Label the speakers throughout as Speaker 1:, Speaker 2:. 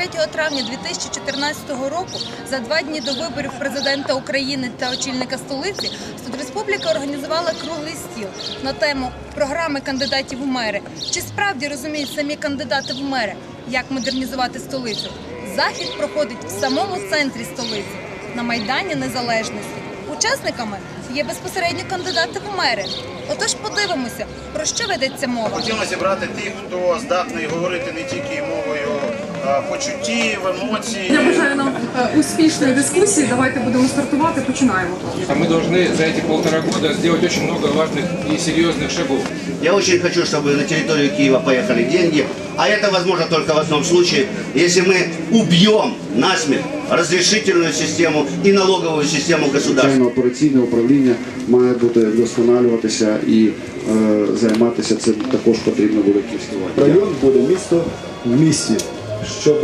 Speaker 1: 23 травня 2014 року, за два дні до виборів президента України та очільника столиці, Студреспубліка організувала круглий стіл на тему програми кандидатів у мери. Чи справді розуміють самі кандидати в мери, як модернізувати столицю? Захід проходить в самому центрі столиці на Майдані Незалежності. Учасниками є безпосередньо кандидати в мери. Отож подивимося, про що ведеться мова.
Speaker 2: Хотілося зібрати тих, хто здатний говорити не тільки мовою почуттів, емоцій.
Speaker 3: Я бажаю нам е, успішної дискусії. Давайте будемо стартувати. Починаємо.
Speaker 4: А мы должны за эти полтора года сделать очень много важных и серьезных шагов.
Speaker 5: Я очень хочу, чтобы на территорию Киева поехали деньги, а это возможно только в одном случае, если мы убьем насмерть разрешительную систему и налоговую систему государства.
Speaker 6: Звичайно, операційне управління має бути вдосконалюватися і е, займатися цим також потрібно буде київській владі.
Speaker 7: Район буде місто в місті, щоб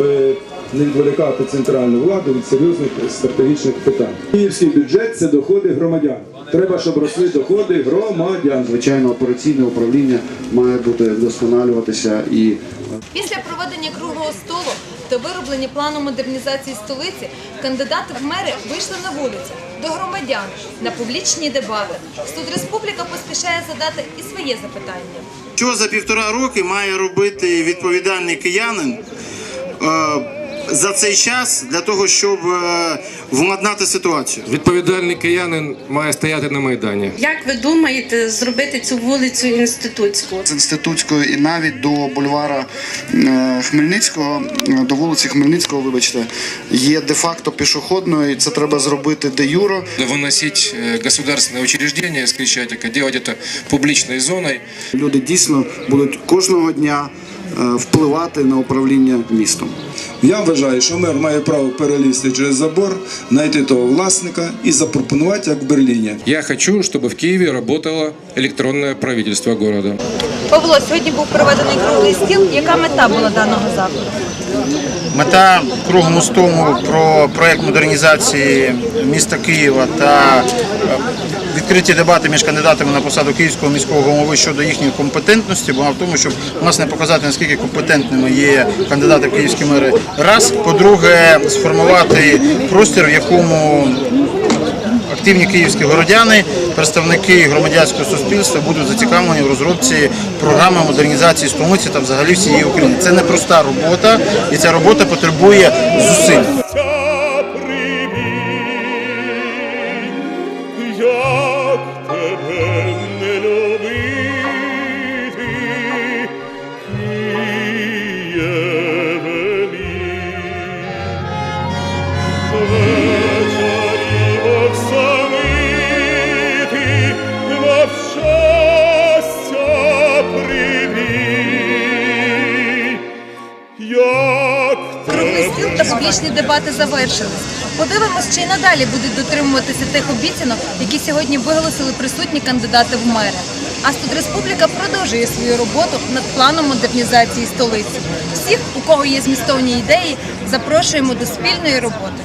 Speaker 7: не відволікати центральну владу від серйозних стратегічних питань. Київський бюджет це доходи громадян. Треба, щоб росли доходи громадян.
Speaker 6: Звичайно, операційне управління має бути вдосконалюватися і е,
Speaker 1: Після проведення круглого столу та вироблення плану модернізації столиці кандидати в мери вийшли на вулицю до громадян на публічні дебати. Студреспубліка поспішає задати і своє запитання.
Speaker 2: Що за півтора роки має робити відповідальний киянин е, за цей час для того, щоб е, владнати ситуацію?
Speaker 4: Відповідальний киянин має стояти на Майдані.
Speaker 8: Як ви думаєте зробити цю вулицю інститутську?
Speaker 9: з інститутської і навіть до бульвара е, Хмельницького, е, до вулиці Хмельницького, вибачте, є де-факто пішохідною, і це треба зробити де юро.
Speaker 4: Выносить э, государственные учреждения из Крещатика, делать это публичной зоной.
Speaker 9: Люди дійсно будуть кожного дня е, впливати на управління містом.
Speaker 7: Я вважаю, що мер має право перелізти через забор, знайти того власника і запропонувати, як в Берліні.
Speaker 4: Я хочу, чтобы в Киеве работало электронное правительство города.
Speaker 1: Павло, сьогодні був проведений круглий стіл. Яка мета була даного заходу?
Speaker 2: Мета круглому столу про проект модернізації міста Києва та е, відкриті дебати між кандидатами на посаду київського міського голови щодо їхньої компетентності була в тому, щоб власне показати наскільки компетентними є кандидати в київські мери. Раз, по-друге, сформувати простір, в якому активні київські городяни, представники громадянського суспільства будуть зацікавлені в розробці програми модернізації столиці та взагалі всієї України. Це не проста робота, і ця робота потребує зусиль.
Speaker 1: Круглий та публічні дебати завершились. Подивимось, чи й надалі будуть дотримуватися тих обіцянок, які сьогодні виголосили присутні кандидати в мери. А Студреспубліка продовжує свою роботу над планом модернізації столиці. Всіх, у кого є змістовні ідеї, запрошуємо до спільної роботи.